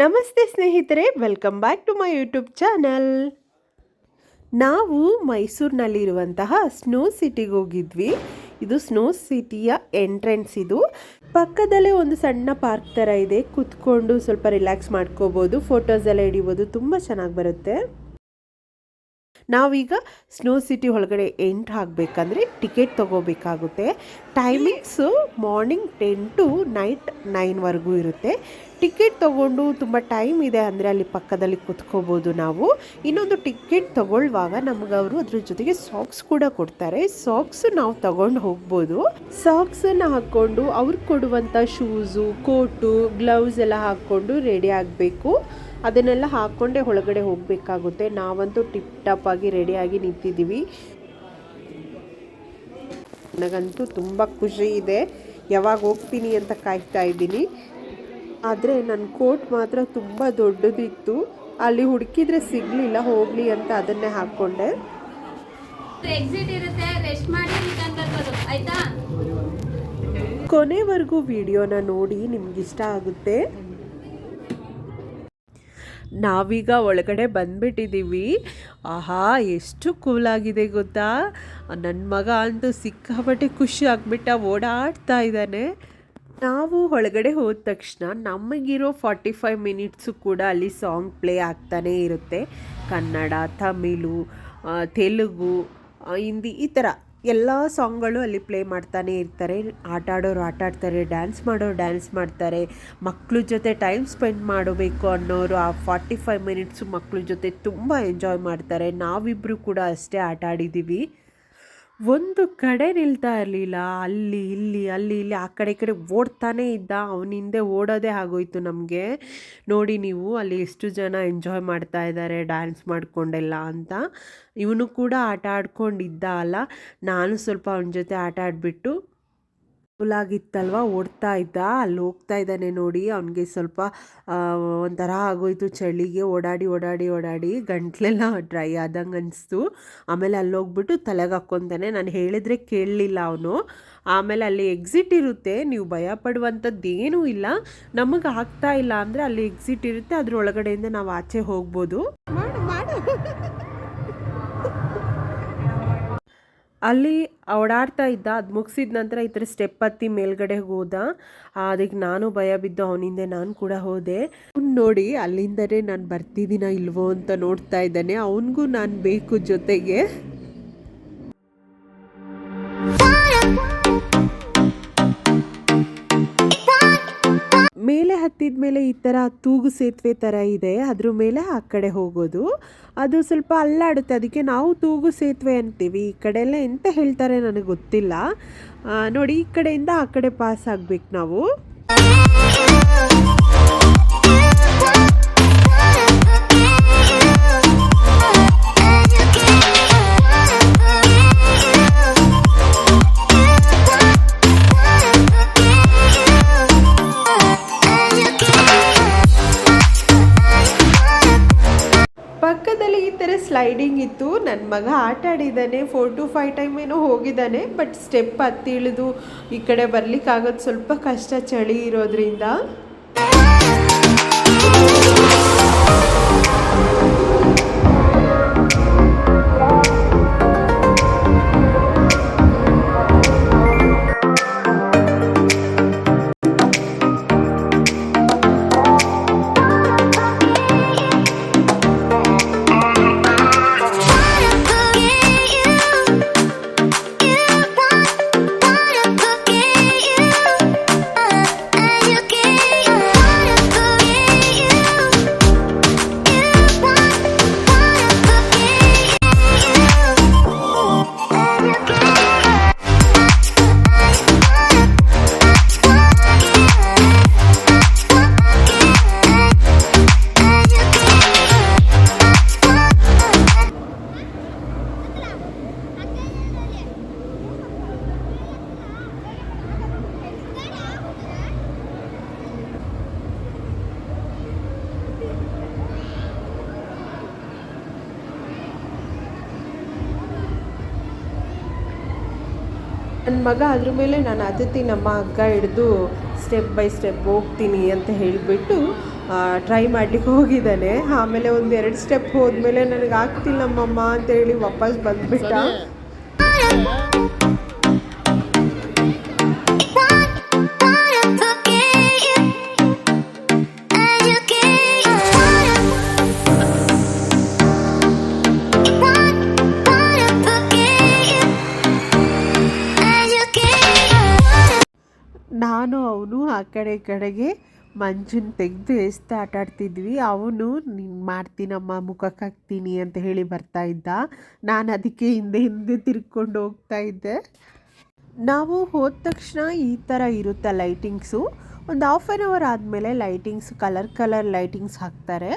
ನಮಸ್ತೆ ಸ್ನೇಹಿತರೆ welcome back to my YouTube channel ನಾವು ಮೈಸೂರಿನಲ್ಲಿರುವಂತಹ ಸ್ನೋ ಸಿಟಿಗೆ ಹೋಗಿದ್ವಿ. ಇದು ಸ್ನೋ ಸಿಟಿಯ ಎಂಟ್ರೆನ್ಸ್ ಇದು. ಪಕ್ಕದಲ್ಲೇ ಒಂದು ಸಣ್ಣ ಪಾರ್ಕ್ ಥರ ಇದೆ. ಕುತ್ಕೊಂಡು ಸ್ವಲ್ಪ ರಿಲ್ಯಾಕ್ಸ್ ಮಾಡ್ಕೋಬೋದು ಫೋಟೋಸ್ ಎಲ್ಲ ಹಿಡಿಬೋದು, ತುಂಬ ಚೆನ್ನಾಗಿ ಬರುತ್ತೆ. ನಾವೀಗ ಸ್ನೋ ಸಿಟಿ ಒಳಗಡೆ ಎಂಟ್ರ್ ಆಗಬೇಕಂದ್ರೆ ticket ತೊಗೋಬೇಕಾಗುತ್ತೆ. Timings morning ten to night ನೈನ್ವರೆಗೂ ಇರುತ್ತೆ. ಟಿಕೆಟ್ ತೊಗೊಂಡು ತುಂಬ ಟೈಮ್ ಇದೆ ಅಂದರೆ ಅಲ್ಲಿ ಪಕ್ಕದಲ್ಲಿ ಕುತ್ಕೋಬೋದು ನಾವು. ಇನ್ನೊಂದು ಟಿಕೆಟ್ ತಗೊಳ್ಳುವಾಗ ನಮ್ಗೆ ಅವರು ಅದ್ರ ಜೊತೆಗೆ ಸಾಕ್ಸ್ ಕೂಡ ಕೊಡ್ತಾರೆ. ಸಾಕ್ಸ್ ನಾವು ತಗೊಂಡು ಹೋಗ್ಬೋದು. ಸಾಕ್ಸನ್ನು ಹಾಕ್ಕೊಂಡು ಅವ್ರು ಕೊಡುವಂಥ ಶೂಸು ಕೋಟು ಗ್ಲೌಸ್ ಎಲ್ಲ ಹಾಕ್ಕೊಂಡು ರೆಡಿ ಆಗಬೇಕು. ಅದನ್ನೆಲ್ಲ ಹಾಕ್ಕೊಂಡೇ ಒಳಗಡೆ ಹೋಗಬೇಕಾಗುತ್ತೆ. ನಾವಂತೂ ಟಿಪ್ ಟಾಪ್ ಆಗಿ ರೆಡಿಯಾಗಿ ನಿಂತಿದ್ದೀವಿ. ನನಗಂತೂ ತುಂಬ ಖುಷಿ ಇದೆ. ಯಾವಾಗ ಹೋಗ್ತೀನಿ ಅಂತ ಕಾಯ್ತಾ ಇದ್ದೀನಿ. ಆದರೆ ನನ್ನ ಕೋಟ್ ಮಾತ್ರ ತುಂಬ ದೊಡ್ಡದಿತ್ತು. ಅಲ್ಲಿ ಹುಡುಕಿದ್ರೆ ಸಿಗಲಿಲ್ಲ ಹೋಗಲಿ ಅಂತ ಅದನ್ನೇ ಹಾಕ್ಕೊಂಡೆ ಎಕ್ಸಿಟ್ ಇರುತ್ತೆ ರೆಸ್ಟ್ ಮಾಡಿ ರಿಟರ್ನ್ ಬರ್ಬೋದು ಆಯ್ತಾ? ಕೊನೆವರೆಗೂ ವಿಡಿಯೋನ ನೋಡಿ ನಿಮ್ಗಿಷ್ಟ ಆಗುತ್ತೆ. ನಾವೀಗ ಒಳಗಡೆ ಬಂದ್ಬಿಟ್ಟಿದ್ದೀವಿ. ಆಹಾ, ಎಷ್ಟು ಕೂಲಾಗಿದೆ ಗೊತ್ತಾ? ನನ್ನ ಮಗ ಅಂತೂ ಸಿಕ್ಕಾಪಟ್ಟೆ ಖುಷಿ ಆಗಿಬಿಟ್ಟ ಓಡಾಡ್ತಾ ಇದ್ದಾನೆ. ನಾವು ಒಳಗಡೆ ಹೋದ ತಕ್ಷಣ ನಮಗಿರೋ ಫಾರ್ಟಿ ಫೈವ್ ಮಿನಿಟ್ಸು ಕೂಡ ಅಲ್ಲಿ ಸಾಂಗ್ ಪ್ಲೇ ಆಗ್ತಾನೇ ಇರುತ್ತೆ. ಕನ್ನಡ, ತಮಿಳು ತೆಲುಗು ಹಿಂದಿ ಈ ಥರ. ಎಲ್ಲ ಸಾಂಗ್ಗಳು ಅಲ್ಲಿ ಪ್ಲೇ ಮಾಡ್ತಾನೆ ಇರ್ತಾರೆ. ಆಟ ಆಡೋರು ಆಟ ಆಡ್ತಾರೆ, ಡ್ಯಾನ್ಸ್ ಮಾಡೋರು ಡ್ಯಾನ್ಸ್ ಮಾಡ್ತಾರೆ. ಮಕ್ಕಳ ಜೊತೆ ಟೈಮ್ ಸ್ಪೆಂಡ್ ಮಾಡಬೇಕು ಅನ್ನೋರು ಆ ಫಾರ್ಟಿ ಫೈವ್ ಮಿನಿಟ್ಸು ಮಕ್ಕಳ ಜೊತೆ ತುಂಬ ಎಂಜಾಯ್ ಮಾಡ್ತಾರೆ. ನಾವಿಬ್ಬರು ಕೂಡ ಅಷ್ಟೇ ಆಟ ಆಡಿದ್ದೀವಿ. ಒಂದು ಕಡೆ ನಿಲ್ತಾ ಇರಲಿಲ್ಲ. ಅಲ್ಲಿ, ಇಲ್ಲಿ ಅಲ್ಲಿ, ಇಲ್ಲಿ ಆ ಕಡೆ ಈ ಕಡೆ ಓಡ್ತಾನೇ ಇದ್ದ. ಅವನ ಹಿಂದೆ ಓಡೋದೇ ಆಗೋಯ್ತು ನಮಗೆ. ನೋಡಿ ನೀವು ಅಲ್ಲಿ ಎಷ್ಟು ಜನ ಎಂಜಾಯ್ ಮಾಡ್ತಾ ಇದ್ದಾರೆ ಡ್ಯಾನ್ಸ್ ಮಾಡ್ಕೊಂಡೆಲ್ಲ ಅಂತ. ಇವನು ಕೂಡ ಆಟ ಆಡ್ಕೊಂಡಿದ್ದ ಅಲ್ಲ. ನಾನು ಸ್ವಲ್ಪ ಅವನ ಜೊತೆ ಆಟ ಆಡಿಬಿಟ್ಟು ಆಗಿತ್ತಲ್ವ ಓಡ್ತಾ ಇದ್ದ? ಅಲ್ಲಿ ಹೋಗ್ತಾ ಇದ್ದಾನೆ ನೋಡಿ. ಅವನಿಗೆ ಸ್ವಲ್ಪ ಒಂಥರ ಆಗೋಯ್ತು. ಚಳಿಗೆ ಓಡಾಡಿ ಓಡಾಡಿ ಓಡಾಡಿ ಗಂಟ್ಲೆಲ್ಲ ಡ್ರೈ ಆದಂಗೆ ಅನಿಸ್ತು. ಆಮೇಲೆ ಅಲ್ಲಿ ಹೋಗ್ಬಿಟ್ಟು ತಲೆಗೆ ಹಾಕ್ಕೊತಾನೆ. ನಾನು ಹೇಳಿದ್ರೆ ಕೇಳಲಿಲ್ಲ ಅವನು. ಆಮೇಲೆ ಅಲ್ಲಿ ಎಕ್ಸಿಟ್ ಇರುತ್ತೆ. ನೀವು ಭಯ ಪಡುವಂಥದ್ದೇನೂ ಇಲ್ಲ. ನಮಗೆ ಆಗ್ತಾ ಇಲ್ಲ ಅಂದರೆ ಅಲ್ಲಿ ಎಕ್ಸಿಟ್ ಇರುತ್ತೆ. ಅದ್ರ ಒಳಗಡೆಯಿಂದ ನಾವು ಆಚೆ ಹೋಗ್ಬೋದು. ಅಲ್ಲಿ ಓಡಾಡ್ತಾ ಇದ್ದ, ಅದು ಮುಗಿಸಿದ ನಂತರ ಈ ಥರ ಸ್ಟೆಪ್ ಹತ್ತಿ ಮೇಲ್ಗಡೆ ಹೋದ. ಅದಕ್ಕೆ ನಾನು ಭಯ ಬಿದ್ದು ಅವನಿಂದೆ ನಾನು ಕೂಡ ಹೋದೆ. ಅವ್ನು ನೋಡಿ ಅಲ್ಲಿಂದನೇ ನಾನು ಬರ್ತಿದ್ದೀನ ಇಲ್ವೋ ಅಂತ ನೋಡ್ತಾ ಇದ್ದಾನೆ. ಅವನಿಗೂ ನಾನು ಬೇಕು ಜೊತೆಗೆ. ಹತ್ತಿದ ಮೇಲೆ ಈ ಥರ ತೂಗು ಸೇತುವೆ ಥರ ಇದೆ, ಅದ್ರ ಮೇಲೆ ಆ ಕಡೆ ಹೋಗೋದು. ಅದು ಸ್ವಲ್ಪ ಅಲ್ಲಾಡುತ್ತೆ, ಅದಕ್ಕೆ ನಾವು ತೂಗು ಸೇತುವೆ ಅಂತೀವಿ. ಈ ಕಡೆ ಎಲ್ಲ ಎಂತ ಹೇಳ್ತಾರೆ ನನಗೆ ಗೊತ್ತಿಲ್ಲ. ನೋಡಿ, ಈ ಕಡೆಯಿಂದ ಆ ಕಡೆ ಪಾಸ್ ಆಗ್ಬೇಕು ನಾವು. ಮಗ ಆಟ ಆಡಿದ್ದಾನೆ ಫೋರ್ ಟು ಫೈವ್ ಟೈಮ್ ಏನೋ ಹೋಗಿದ್ದಾನೆ ಬಟ್ ಸ್ಟೆಪ್ ಹತ್ತಿ ಇಳಿದು ಈ ಕಡೆ ಬರ್ಲಿಕ್ಕಾಗೋದು ಸ್ವಲ್ಪ ಕಷ್ಟ ಚಳಿ ಇರೋದ್ರಿಂದ ಮಗ ಅದ್ರ ಮೇಲೆ ನಾನು ಅತಿಥಿ ನಮ್ಮ ಹಗ್ಗ ಹಿಡಿದು ಸ್ಟೆಪ್ ಬೈ ಸ್ಟೆಪ್ ಹೋಗ್ತೀನಿ ಅಂತ ಹೇಳಿಬಿಟ್ಟು ಟ್ರೈ ಮಾಡ್ಲಿಕ್ಕೆ ಹೋಗಿದ್ದಾನೆ. ಆಮೇಲೆ ಒಂದು ಎರಡು ಸ್ಟೆಪ್ ಹೋದ್ಮೇಲೆ ನನಗೆ ಆಗ್ತಿಲ್ಲಮ್ಮಮ್ಮ ಅಂತೇಳಿ ವಾಪಸ್ ಬಂದ್ಬಿಟ್ಟ. ನಾನು ಅವನು ಆ ಕಡೆ ಕಡೆಗೆ ಮಂಜುನ ತೆಗೆದು ಎಸ್ತು ಆಟಾಡ್ತಿದ್ವಿ ಅವನು ನೀನು ಮಾಡ್ತೀನಮ್ಮ ಮುಖಕ್ಕೆ ಹಾಕ್ತೀನಿ ಅಂತ ಹೇಳಿ ಬರ್ತಾ ಇದ್ದ. ನಾನು ಅದಕ್ಕೆ ಹಿಂದೆ ಹಿಂದೆ ತಿರ್ಕೊಂಡು ಹೋಗ್ತಾ ಇದ್ದೆ. ನಾವು ಹೋದ ತಕ್ಷಣ ಈ ಥರ ಇರುತ್ತೆ ಲೈಟಿಂಗ್ಸು. ಒಂದು ಹಾಫ್ ಆ್ಯನ್ ಅವರ್ ಆದಮೇಲೆ ಲೈಟಿಂಗ್ಸ್, ಕಲರ್ ಕಲರ್ ಲೈಟಿಂಗ್ಸ್ ಹಾಕ್ತಾರೆ.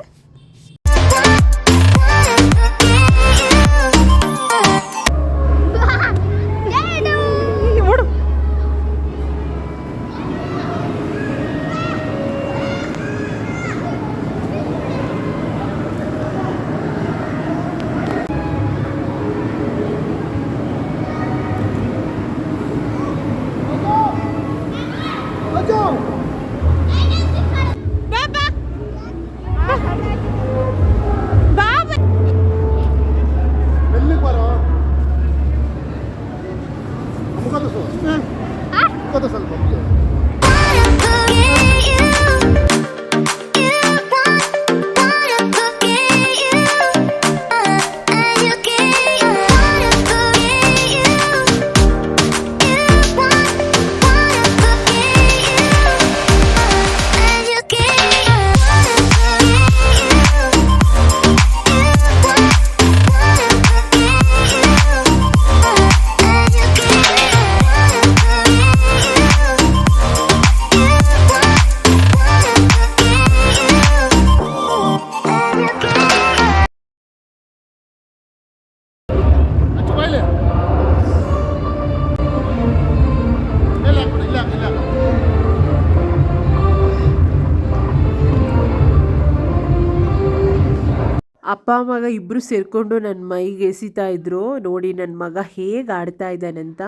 ಮಗ ಇಬ್ಬರು ಸೇರಿಕೊಂಡು ನನ್ನ ಮೈಗೆ ಎಸಿತಾ ಇದ್ರು. ನೋಡಿ ನನ್ನ ಮಗ ಹೇಗೆ ಆಡ್ತಾ ಇದ್ದಾನಂತ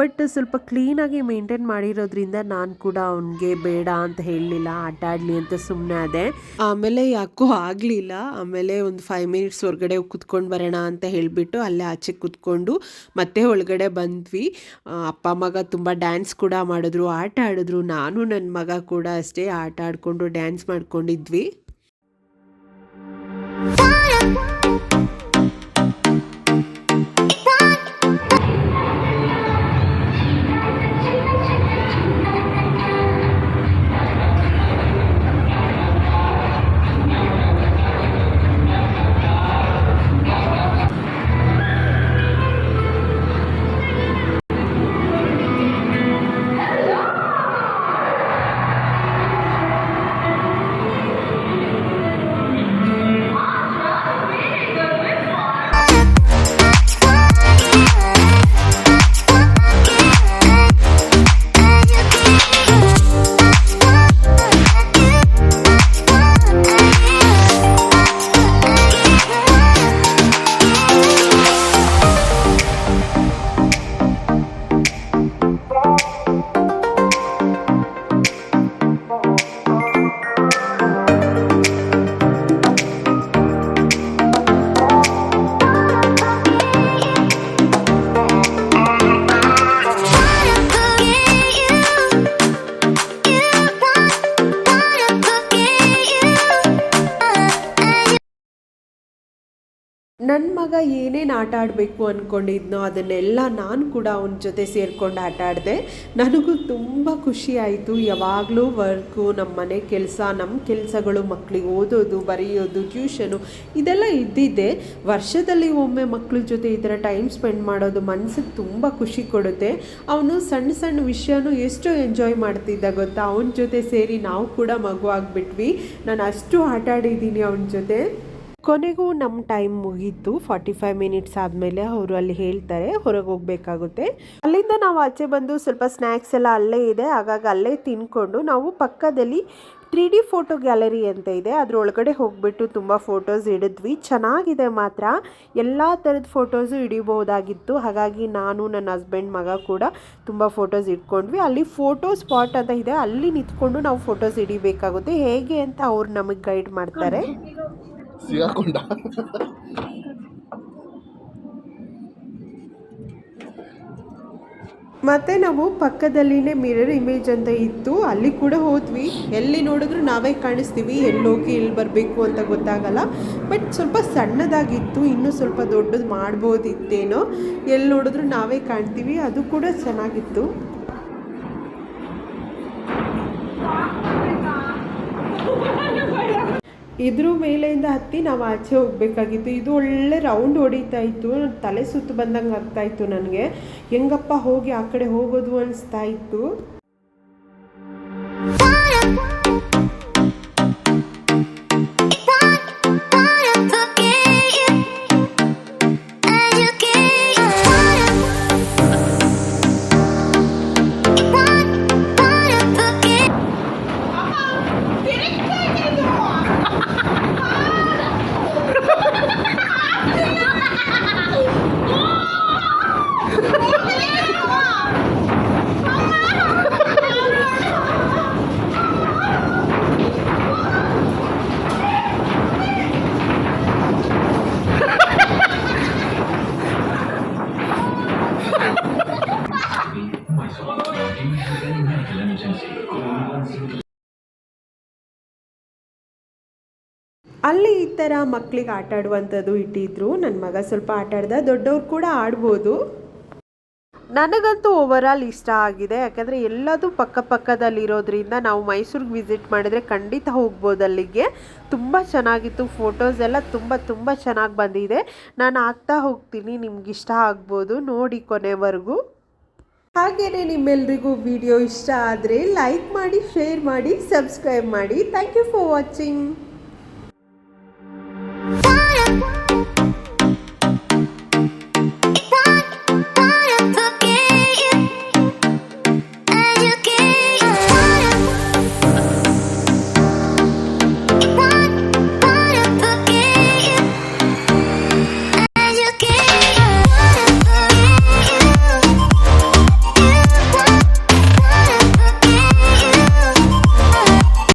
ಬಟ್ ಸ್ವಲ್ಪ ಕ್ಲೀನಾಗಿ ಮೇಂಟೈನ್ ಮಾಡಿರೋದ್ರಿಂದ ನಾನು ಕೂಡ ಅವನಿಗೆ ಬೇಡ ಅಂತ ಹೇಳಲಿಲ್ಲ, ಆಟ ಆಡಲಿ ಅಂತ ಸುಮ್ಮನೆ ಆದೆ. ಆಮೇಲೆ ಯಾಕೋ ಆಗಲಿಲ್ಲ. ಆಮೇಲೆ ಒಂದು ಫೈವ್ ಮಿನಿಟ್ಸ್ ಹೊರಗಡೆ ಕುತ್ಕೊಂಡು ಬರೋಣ ಅಂತ ಹೇಳಿಬಿಟ್ಟು ಅಲ್ಲೇ ಆಚೆ ಕುತ್ಕೊಂಡು ಮತ್ತೆ ಒಳಗಡೆ ಬಂದ್ವಿ. ಅಪ್ಪ, ಮಗ ತುಂಬ ಡ್ಯಾನ್ಸ್ ಕೂಡ ಮಾಡಿದ್ರು, ಆಟ ಆಡಿದ್ರು. ನಾನು ನನ್ನ ಮಗ ಕೂಡ ಅಷ್ಟೇ ಆಟ ಆಡಿಕೊಂಡು ಡ್ಯಾನ್ಸ್ ಮಾಡ್ಕೊಂಡಿದ್ವಿ. Thank. ಮಗ ಏನೇನು ಆಟ ಆಡಬೇಕು ಅಂದ್ಕೊಂಡಿದ್ನೋ ಅದನ್ನೆಲ್ಲ ನಾನು ಕೂಡ ಅವನ ಜೊತೆ ಸೇರಿಕೊಂಡು ಆಟ ಆಡಿದೆ. ನನಗೂ ತುಂಬ ಖುಷಿ ಆಯಿತು. ಯಾವಾಗಲೂ ವರ್ಕು ನಮ್ಮ ಮನೆ ಕೆಲಸ ನಮ್ಮ ಕೆಲಸಗಳು ಮಕ್ಕಳಿಗೆ ಓದೋದು, ಬರೆಯೋದು, ಟ್ಯೂಷನು ಇದೆಲ್ಲ ಇದ್ದಿದ್ದೆ. ವರ್ಷದಲ್ಲಿ ಒಮ್ಮೆ ಮಕ್ಕಳ ಜೊತೆ ಈ ಥರ ಟೈಮ್ ಸ್ಪೆಂಡ್ ಮಾಡೋದು ಮನಸ್ಸಿಗೆ ತುಂಬ ಖುಷಿ ಕೊಡುತ್ತೆ. ಅವನು ಸಣ್ಣ ಸಣ್ಣ ವಿಷಯನೂ ಎಷ್ಟು ಎಂಜಾಯ್ ಮಾಡ್ತಿದ್ದ ಗೊತ್ತಾ? ಅವನ ಜೊತೆ ಸೇರಿ ನಾವು ಕೂಡ ಮಗು ಆಗಿಬಿಟ್ವಿ. ನಾನು ಅಷ್ಟು ಆಟ ಆಡಿದ್ದೀನಿ ಅವನ ಜೊತೆ. ಕೊನೆಗೂ ನಮ್ಮ ಟೈಮ್ ಮುಗೀತು. ಫಾರ್ಟಿ ಫೈವ್ ಮಿನಿಟ್ಸ್ ಆದಮೇಲೆ ಅವರು ಅಲ್ಲಿ ಹೇಳ್ತಾರೆ, ಹೊರಗೆ ಹೋಗಬೇಕಾಗುತ್ತೆ. ಅಲ್ಲಿಂದ ನಾವು ಆಚೆ ಬಂದು ಸ್ವಲ್ಪ ಸ್ನ್ಯಾಕ್ಸ್ ಎಲ್ಲ ಅಲ್ಲೇ ಇದೆ. ಹಾಗಾಗಿ ಅಲ್ಲೇ ತಿನ್ಕೊಂಡು ನಾವು ಪಕ್ಕದಲ್ಲಿ ತ್ರೀ ಡಿ ಫೋಟೋ ಗ್ಯಾಲರಿ ಅಂತ ಇದೆ. ಅದರೊಳಗಡೆ ಹೋಗ್ಬಿಟ್ಟು ತುಂಬ ಫೋಟೋಸ್ ಹಿಡಿದ್ವಿ. ಚೆನ್ನಾಗಿದೆ ಮಾತ್ರ. ಎಲ್ಲ ಥರದ ಫೋಟೋಸು ಹಿಡಿಬಹುದಾಗಿತ್ತು. ಹಾಗಾಗಿ ನಾನು, ನನ್ನ ಹಸ್ಬೆಂಡ್, ಮಗ ಕೂಡ ತುಂಬ ಫೋಟೋಸ್ ಇಟ್ಕೊಂಡ್ವಿ ಅಲ್ಲಿ ಫೋಟೋ ಸ್ಪಾಟ್ ಅಂತ ಇದೆ. ಅಲ್ಲಿ ನಿಂತ್ಕೊಂಡು ನಾವು ಫೋಟೋಸ್ ಹಿಡಿಬೇಕಾಗುತ್ತೆ. ಹೇಗೆ ಅಂತ ಅವ್ರು ನಮಗೆ ಗೈಡ್ ಮಾಡ್ತಾರೆ. ಸಿಗಾಕೊಂಡ. ಮತ್ತೆ ನಾವು ಪಕ್ಕದಲ್ಲಿನೇ ಮಿರರ್ ಇಮೇಜ್ ಅಂತ ಇತ್ತು, ಅಲ್ಲಿ ಕೂಡ ಹೋದ್ವಿ. ಎಲ್ಲಿ ನೋಡಿದ್ರು ನಾವೇ ಕಾಣಿಸ್ತೀವಿ, ಎಲ್ಲಿ ಹೋಗಿ ಎಲ್ಲಿ ಬರಬೇಕು ಅಂತ ಗೊತ್ತಾಗಲ್ಲ. ಬಟ್ ಸ್ವಲ್ಪ ಸಣ್ಣದಾಗಿತ್ತು, ಇನ್ನೂ ಸ್ವಲ್ಪ ದೊಡ್ಡದು ಮಾಡ್ಬೋದಿತ್ತೇನೋ. ಎಲ್ಲಿ ನೋಡಿದ್ರು ನಾವೇ ಕಾಣ್ತೀವಿ, ಅದು ಕೂಡ ಚೆನ್ನಾಗಿತ್ತು. ಇದ್ರ ಮೇಲೆಯಿಂದ ಹತ್ತಿ ನಾವು ಆಚೆ ಹೋಗಬೇಕಾಗಿತ್ತು. ಇದು ಒಳ್ಳೆ ರೌಂಡ್ ಹೊಡಿತಾ ಇತ್ತು. ತಲೆ ಸುತ್ತು ಬಂದಂಗೆ ಆಗ್ತಾ ಇತ್ತು ನನಗೆ. ಹೆಂಗಪ್ಪ ಹೋಗಿ ಆ ಕಡೆ ಹೋಗೋದು ಅನಿಸ್ತಾ ಇತ್ತು. ಥರ ಮಕ್ಕಳಿಗೆ ಆಟ ಆಡುವಂಥದ್ದು ಇಟ್ಟಿದ್ರು. ನನ್ನ ಮಗ ಸ್ವಲ್ಪ ಆಟ ಆಡ್ದ, ದೊಡ್ಡವ್ರು ಕೂಡ ಆಡ್ಬೋದು. ನನಗಂತೂ ಓವರಾಲ್ ಇಷ್ಟ ಆಗಿದೆ. ಯಾಕಂದರೆ ಎಲ್ಲದೂ ಪಕ್ಕ ಪಕ್ಕದಲ್ಲಿರೋದ್ರಿಂದ ನಾವು ಮೈಸೂರಿಗೆ ವಿಸಿಟ್ ಮಾಡಿದರೆ ಖಂಡಿತ ಹೋಗ್ಬೋದು ಅಲ್ಲಿಗೆ. ತುಂಬ ಚೆನ್ನಾಗಿತ್ತು ಫೋಟೋಸ್ ಎಲ್ಲ ತುಂಬ ತುಂಬ ಚೆನ್ನಾಗಿ ಬಂದಿದೆ. ನಾನು ಆಗ್ತಾ ಹೋಗ್ತೀನಿ, ನಿಮ್ಗೆ ಇಷ್ಟ ಆಗ್ಬೋದು ನೋಡಿ ಕೊನೆವರೆಗೂ. ಹಾಗೆಯೇ ನಿಮ್ಮೆಲ್ರಿಗೂ ವಿಡಿಯೋ ಇಷ್ಟ ಆದರೆ ಲೈಕ್ ಮಾಡಿ ಶೇರ್ ಮಾಡಿ ಸಬ್ಸ್ಕ್ರೈಬ್ ಮಾಡಿ. Thank you for watching